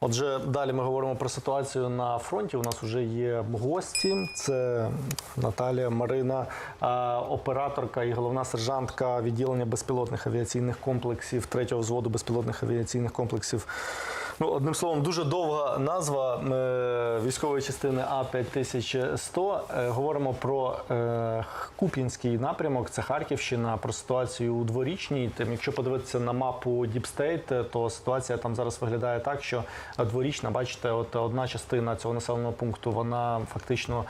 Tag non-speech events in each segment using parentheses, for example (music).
Отже, далі ми говоримо про ситуацію на фронті. У нас вже є гості. Це Наталія Марина, операторка і головна сержантка відділення безпілотних авіаційних комплексів третього взводу безпілотних авіаційних комплексів. Ну, одним словом, дуже довга назва е, військової частини А 5100. Е, говоримо про е, Куп'янський напрямок, це Харківщина, про ситуацію у дворічній. Тим, якщо подивитися на мапу State, то ситуація там зараз виглядає так, що дворічна, бачите, от одна частина цього населеного пункту, вона фактично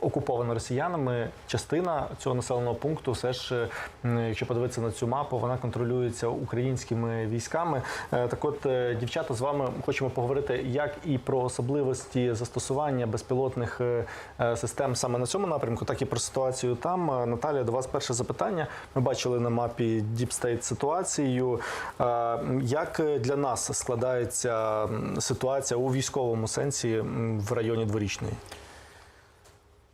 окупована росіянами. Частина цього населеного пункту, все ж, якщо подивитися на цю мапу, вона контролюється українськими військами. Е, Так, от, е, дівчата, з вами хочемо поговорити як і про особливості застосування безпілотних е, систем саме на цьому напрямку, так і про ситуацію там. Наталія, до вас перше запитання. Ми бачили на мапі State ситуацію. Як для нас складається ситуація у військовому сенсі в районі дворічної?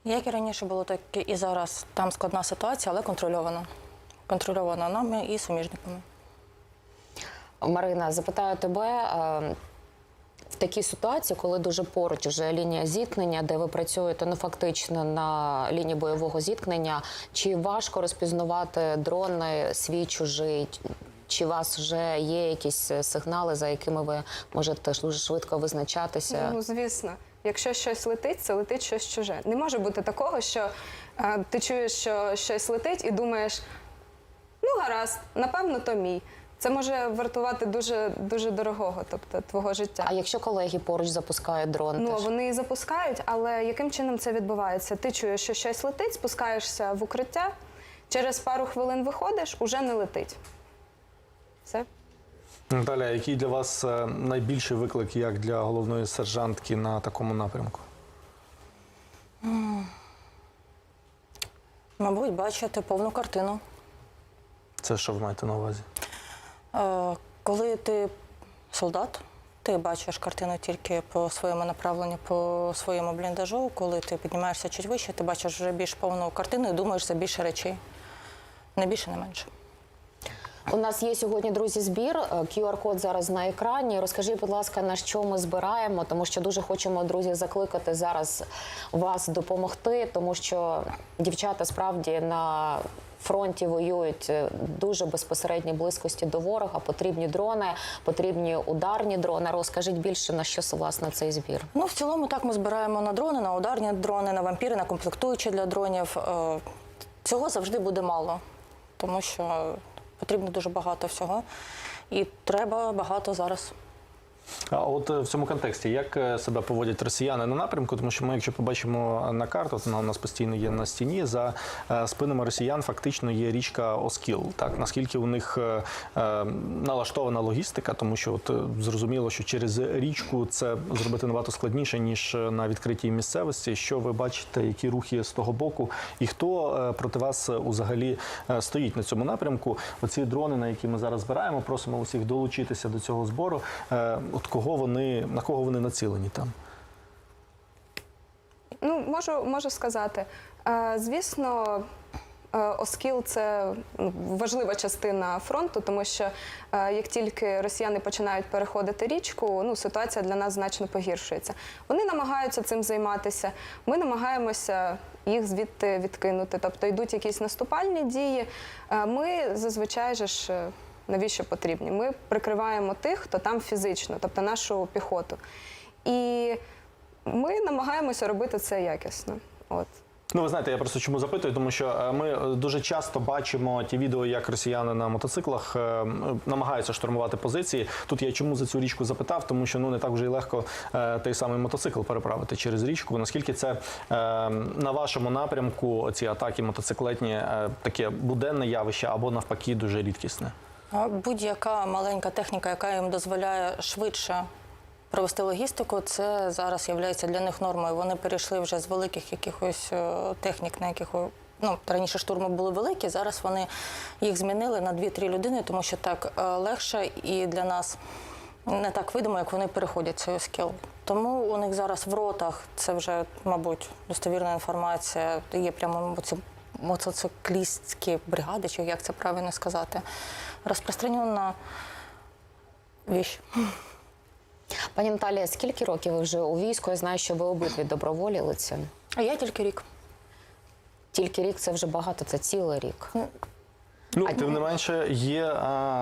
Як і раніше було, так і зараз. Там складна ситуація, але контрольована. Контрольована нами і суміжниками. Марина, запитаю тебе. е, В такій ситуації, коли дуже поруч вже лінія зіткнення, де ви працюєте ну фактично на лінії бойового зіткнення, чи важко розпізнавати дрони свій чужий? Чи у вас вже є якісь е, сигнали, за якими ви можете дуже швидко визначатися? Ну, звісно, якщо щось летить, це летить щось чуже. Не може бути такого, що е, ти чуєш, що щось летить, і думаєш, ну гаразд, напевно, то мій. Це може вартувати дуже дуже дорогого, тобто твого життя. А якщо колеги поруч запускають дрон, Ну, теж? вони і запускають, але яким чином це відбувається? Ти чуєш, що щось летить, спускаєшся в укриття, через пару хвилин виходиш, уже не летить. Все. Наталя, який для вас е, найбільший виклик як для головної сержантки на такому напрямку? Мабуть, бачити повну картину. Це що ви маєте на увазі? Е, Коли ти солдат, ти бачиш картину тільки по своєму направленню, по своєму бліндажу. Коли ти піднімаєшся чуть вище, ти бачиш вже більш повну картину і думаєш за більше речей. Не більше, не менше. У нас є сьогодні, друзі, збір. Е, QR-код зараз на екрані. Розкажіть, будь ласка, на що ми збираємо, тому що дуже хочемо, друзі, закликати зараз вас допомогти, тому що дівчата справді на фронті воюють е, дуже безпосередній близькості до ворога. Потрібні дрони, потрібні ударні дрони. Розкажіть більше на що власне цей збір. Ну, в цілому, так ми збираємо на дрони, на ударні дрони, на вампіри, на комплектуючі для дронів. Е, Цього завжди буде мало, тому що потрібно дуже багато всього. І треба багато зараз. А от е, в цьому контексті, як е, себе поводять росіяни на напрямку? Тому що ми, якщо побачимо на карту, вона у нас постійно є на стіні. За е, спинами росіян фактично є річка Оскіл. Так наскільки у них е, е, налаштована логістика, тому що от е, зрозуміло, що через річку це зробити набагато складніше ніж е, на відкритій місцевості. Що ви бачите, які рухи з того боку, і хто е, проти вас е, взагалі е, стоїть на цьому напрямку? Оці дрони, на які ми зараз збираємо, просимо усіх долучитися до цього збору. Е, От кого вони на кого вони націлені там? Ну, можу, можу сказати. Е, Звісно, е, Оскіл це ну, важлива частина фронту, тому що е, як тільки росіяни починають переходити річку, ну ситуація для нас значно погіршується. Вони намагаються цим займатися. Ми намагаємося їх звідти відкинути. Тобто йдуть якісь наступальні дії. Ми зазвичай же ж. Навіщо потрібні? Ми прикриваємо тих, хто там фізично, тобто нашу піхоту. І ми намагаємося робити це якісно. От. Ну, ви знаєте, я просто чому запитую, тому що е, ми е, дуже часто бачимо ті відео, як росіяни на мотоциклах е, намагаються штурмувати позиції. Тут я чому за цю річку запитав, тому що ну не так вже й легко той самий мотоцикл переправити через річку. Наскільки це на вашому напрямку ці атаки мотоциклетні таке буденне явище або навпаки дуже рідкісне? Будь-яка маленька техніка, яка їм дозволяє швидше провести логістику, це зараз є для них нормою. Вони перейшли вже з великих якихось е, технік, на яких ну, раніше штурми були великі, зараз вони їх змінили на 2-3 людини, тому що так е, легше і для нас не так видимо, як вони переходять цей скіл. Тому у них зараз в ротах це вже, мабуть, достовірна інформація. Є прямо ці мотоциклістські бригади, чи як це правильно сказати, розпространена віч. Пані Наталія, скільки років ви вже у війську? Я знаю, що ви обидві доброволілися. А я тільки рік. Тільки рік це вже багато, це цілий рік. Ну, тим не менше, є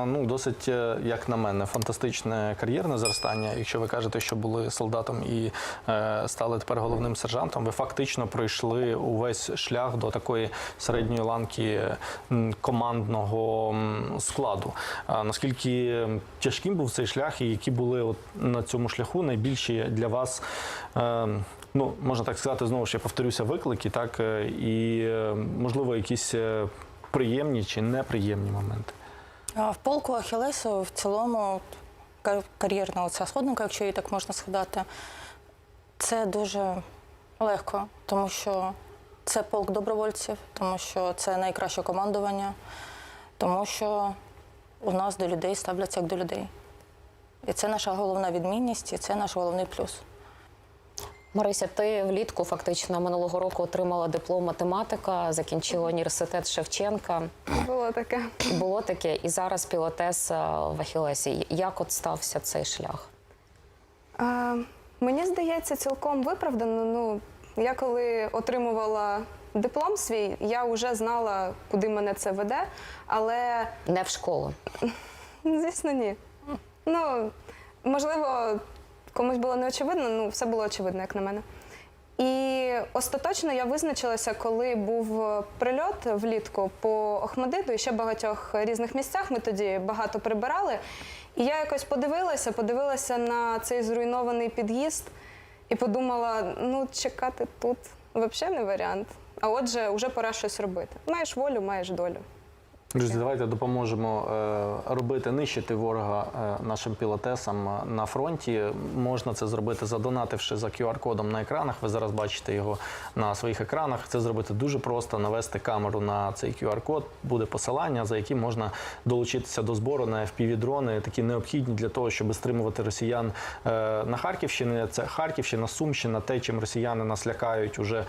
ну, досить, е, як на мене, фантастичне кар'єрне зростання. Якщо ви кажете, що були солдатом і е, стали тепер головним сержантом, ви фактично пройшли увесь шлях до такої середньої ланки командного складу. А наскільки тяжким був цей шлях, і які були от на цьому шляху найбільші для вас? Е, Ну, можна так сказати, знову ж я повторюся, виклики, так е, і е, можливо якісь е, приємні чи неприємні моменти. А в полку Ахілесу в цілому кар'єрна оця сходинка, якщо її так можна сказати, це дуже легко, тому що це полк добровольців, тому що це найкраще командування, тому що у нас до людей ставляться як до людей. І це наша головна відмінність, і це наш головний плюс. Марися, ти влітку фактично минулого року отримала диплом математика, закінчила університет Шевченка. Було таке. Було таке, і зараз пілотеса в Ахілесі. Як от стався цей шлях? А, мені здається, цілком виправдано. Ну, я коли отримувала диплом свій, я вже знала, куди мене це веде, але Не в школу. (laughs) звісно, ні. Ну, можливо, комусь було не очевидно, ну все було очевидно, як на мене. І остаточно я визначилася, коли був прильот влітку по Охмадиту і ще багатьох різних місцях. Ми тоді багато прибирали. І я якось подивилася, подивилася на цей зруйнований під'їзд і подумала: ну, чекати тут взагалі не варіант. А отже, вже пора щось робити. Маєш волю, маєш долю. Друзі, давайте допоможемо е, робити нищити ворога е, нашим пілотесам е, на фронті. Можна це зробити задонативши за QR-кодом на екранах. Ви зараз бачите його на своїх екранах. Це зробити дуже просто: навести камеру на цей QR-код. Буде посилання, за яким можна долучитися до збору на FPV-дрони, такі необхідні для того, щоб стримувати росіян на Харківщині. Це Харківщина, Сумщина, те, чим росіяни нас лякають уже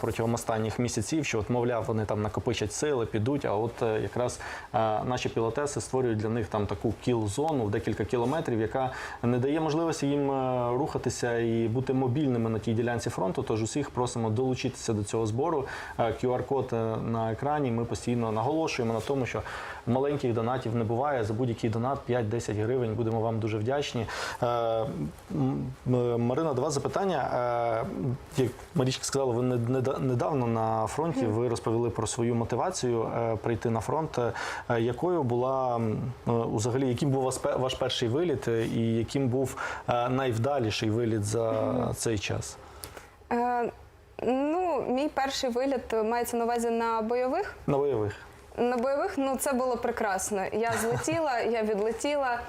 протягом останніх місяців. Що от, мовляв, вони там накопичать сили, підуть. А от якраз е, наші пілотеси створюють для них там таку кіл-зону в декілька кілометрів, яка не дає можливості їм е, рухатися і бути мобільними на тій ділянці фронту. Тож усіх просимо долучитися до цього збору. QR-код е, на екрані. Ми постійно наголошуємо на тому, що маленьких донатів не буває. За будь-який донат 5-10 гривень. Будемо вам дуже вдячні. Е, Марина, до вас запитання. Е, Як Марічка сказала, ви не- недавно на фронті ви розповіли про свою мотивацію е, прийти на фронт. Якою була взагалі, яким був ваш перший виліт, і яким був найвдаліший виліт за цей час? Ну, мій перший виліт мається на увазі на бойових. На бойових. На бойових ну це було прекрасно. Я злетіла, я відлетіла,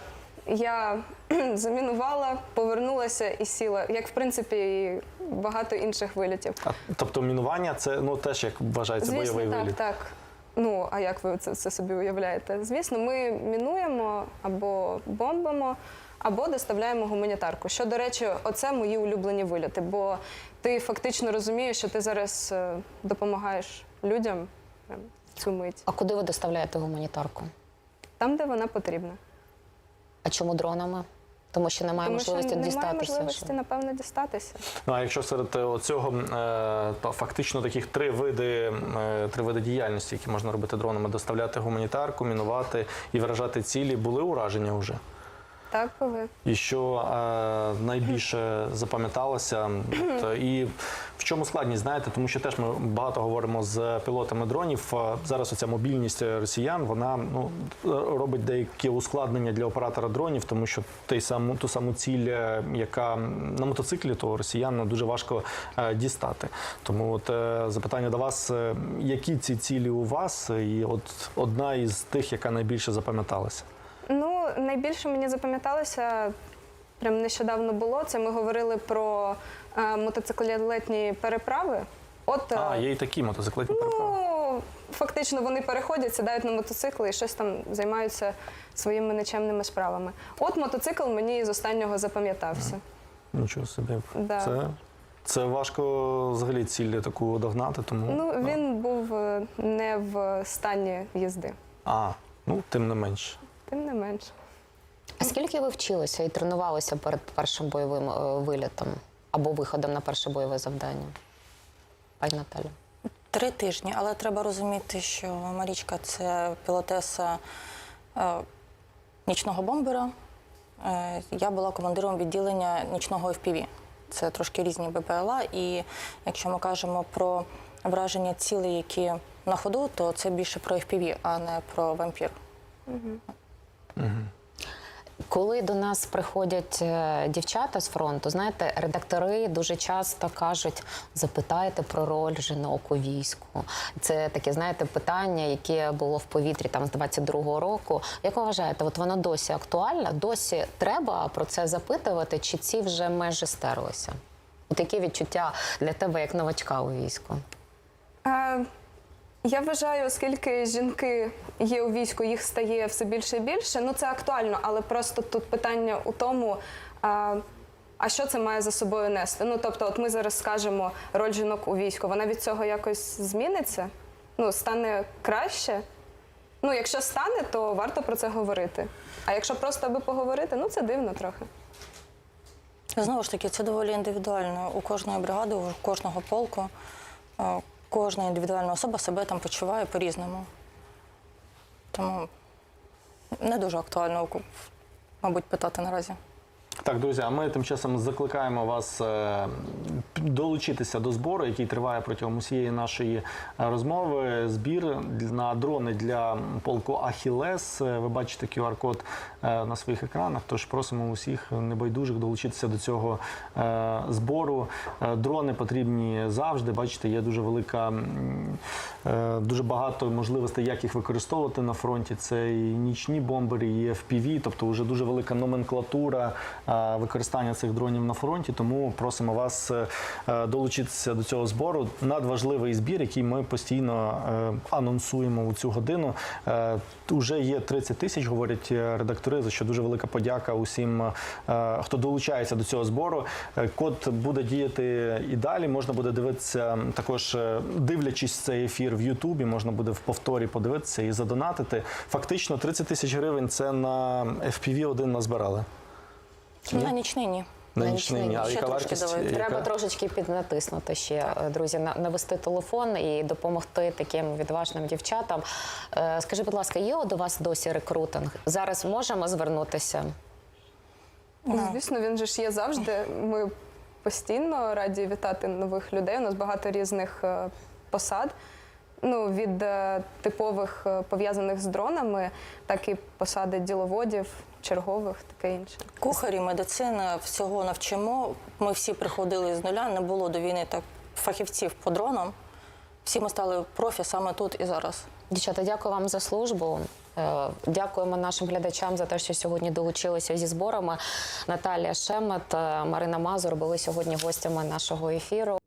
я (clears throat) замінувала, повернулася і сіла. Як в принципі і багато інших вилітів. А, тобто мінування це ну теж як вважається Звісно, бойовий так, виліт. так. Ну, а як ви це, це собі уявляєте? Звісно, ми мінуємо або бомбимо, або доставляємо гуманітарку. Що, до речі, оце мої улюблені виліти, бо ти фактично розумієш, що ти зараз е, допомагаєш людям цю мить, А куди ви доставляєте гуманітарку? там, де вона потрібна. А чому дронами? Тому що немає Тому що можливості немає дістатися. можливості, напевно, дістатися. Ну а якщо серед е, цього то фактично таких три види, е, три види діяльності, які можна робити дронами: доставляти гуманітарку, мінувати і виражати цілі, були ураження вже. Так, були. І що е, найбільше запам'яталося, От, і в чому складність, знаєте, тому що теж ми багато говоримо з пілотами дронів. Е, Зараз оця мобільність росіян вона ну робить деякі ускладнення для оператора дронів, тому що той саму ту саму ціль, е, яка на мотоциклі, то росіян дуже важко е, дістати. Тому от е, запитання до вас: е, які ці цілі у вас? І от одна із тих, яка найбільше запам'яталася. Ну, найбільше мені запам'яталося, прям нещодавно було. Це ми говорили про е, мотоциклетні переправи. От, е, А, є і такі мотоциклетні переправи. ну, фактично вони переходять, сідають на мотоцикли і щось там займаються своїми нічемними справами. От мотоцикл мені з останнього запам'ятався. Нічого собі. Да. Це, це важко взагалі ціль таку догнати, тому. Ну, він був е, не в стані їзди, А, ну тим не менш. Тим не менше. А скільки ви вчилися і тренувалися перед першим бойовим е, вилітом або виходом на перше бойове завдання? Пані Наталі. Три тижні, але треба розуміти, що Марічка це пілотеса е, нічного бомбера. Е, я була командиром відділення нічного FPV. Це трошки різні БПЛА. І якщо ми кажемо про враження цілей, які на ходу, то це більше про FPV, а не про вампір. Коли до нас приходять е, дівчата з фронту, знаєте, редактори дуже часто кажуть: запитайте про роль жінок у війську. Це таке, знаєте, питання, яке було в повітрі там з 22-го року. Як ви вважаєте, от воно досі актуальне? Досі треба про це запитувати, чи ці вже межі стерлися? От яке відчуття для тебе як новачка у війську? Е, Я вважаю, оскільки жінки є у війську, їх стає все більше і більше. Ну це актуально, але просто тут питання у тому. А, а що це має за собою нести? Ну тобто, от ми зараз скажемо роль жінок у війську, вона від цього якось зміниться? Ну, стане краще? Ну, якщо стане, то варто про це говорити. А якщо просто аби поговорити, ну це дивно трохи. Знову ж таки, це доволі індивідуально. У кожної бригади, у кожного полку, е, кожна індивідуальна особа себе там почуває по-різному. Тому не дуже актуально, мабуть, питати наразі. Так, друзі, а ми тим часом закликаємо вас е, долучитися до збору, який триває протягом усієї нашої е, розмови. Збір на дрони для полку Ахілес. Е, Ви бачите QR-код на своїх екранах. Тож просимо усіх небайдужих долучитися до цього збору. Дрони потрібні завжди. Бачите, є дуже велика, дуже багато можливостей, як їх використовувати на фронті. Це і нічні бомбери, і FPV, тобто вже дуже велика номенклатура е, використання цих дронів на фронті. Тому просимо вас е, е, долучитися до цього збору. Надважливий збір, який ми постійно е, анонсуємо у цю годину. Е, Уже є 30 тисяч, говорять е, редактори, за що дуже велика подяка усім, е, хто долучається до цього збору. Е, Код буде діяти і далі. Можна буде дивитися також, е, дивлячись цей ефір в Ютубі, можна буде в повторі подивитися і задонатити. Фактично 30 тисяч гривень це на FPV один назбирали. На нічний ні. На На нічний. нічний. А Ще яка трошки вартість? Треба Яка? трошечки піднатиснути ще, е, друзі, навести телефон і допомогти таким відважним дівчатам. Е, Скажи, будь ласка, є до вас досі рекрутинг? Зараз можемо звернутися? Ну, Звісно, він же ж є завжди. Ми постійно раді вітати нових людей. У нас багато різних е, посад. Ну, від е, типових е, пов'язаних з дронами, так і посади діловодів, чергових, таке інше. Кухарі, медицина, всього навчимо. Ми всі приходили з нуля, не було до війни так фахівців по дронам. Всі ми стали профі саме тут і зараз. Дівчата, дякую вам за службу. Е, Дякуємо нашим глядачам за те, що сьогодні долучилися зі зборами. Наталія Шемет, Марина Мазур були сьогодні гостями нашого ефіру.